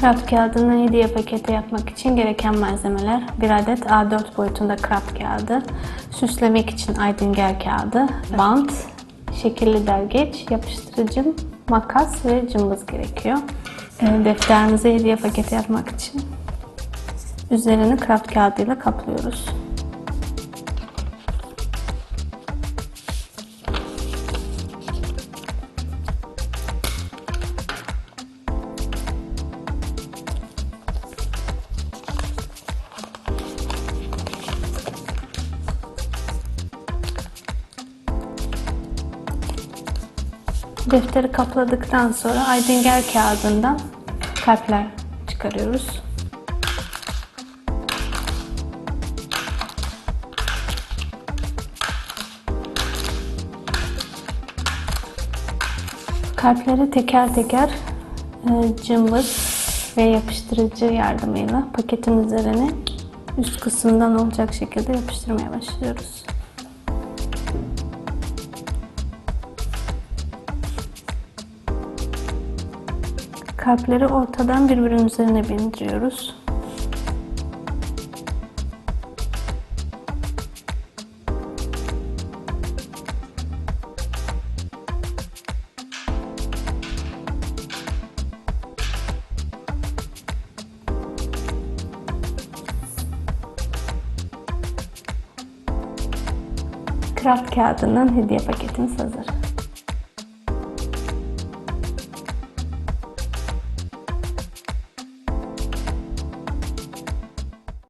Kraft kağıdının hediye paketi yapmak için gereken malzemeler 1 adet A4 boyutunda kraft kağıdı, süslemek için aydingel kağıdı, bant, şekilli dergeç, yapıştırıcı, makas ve cımbız gerekiyor. E, Defterimize hediye paketi yapmak için üzerini kraft kağıdıyla kaplıyoruz. Defteri kapladıktan sonra aydingel kağıdından kalpler çıkarıyoruz. Kalpleri teker teker e, cımbız ve yapıştırıcı yardımıyla paketin üzerine üst kısımdan olacak şekilde yapıştırmaya başlıyoruz. Kalpleri ortadan birbirinin üzerine bindiriyoruz. Kraft kağıdından hediye paketimiz hazır.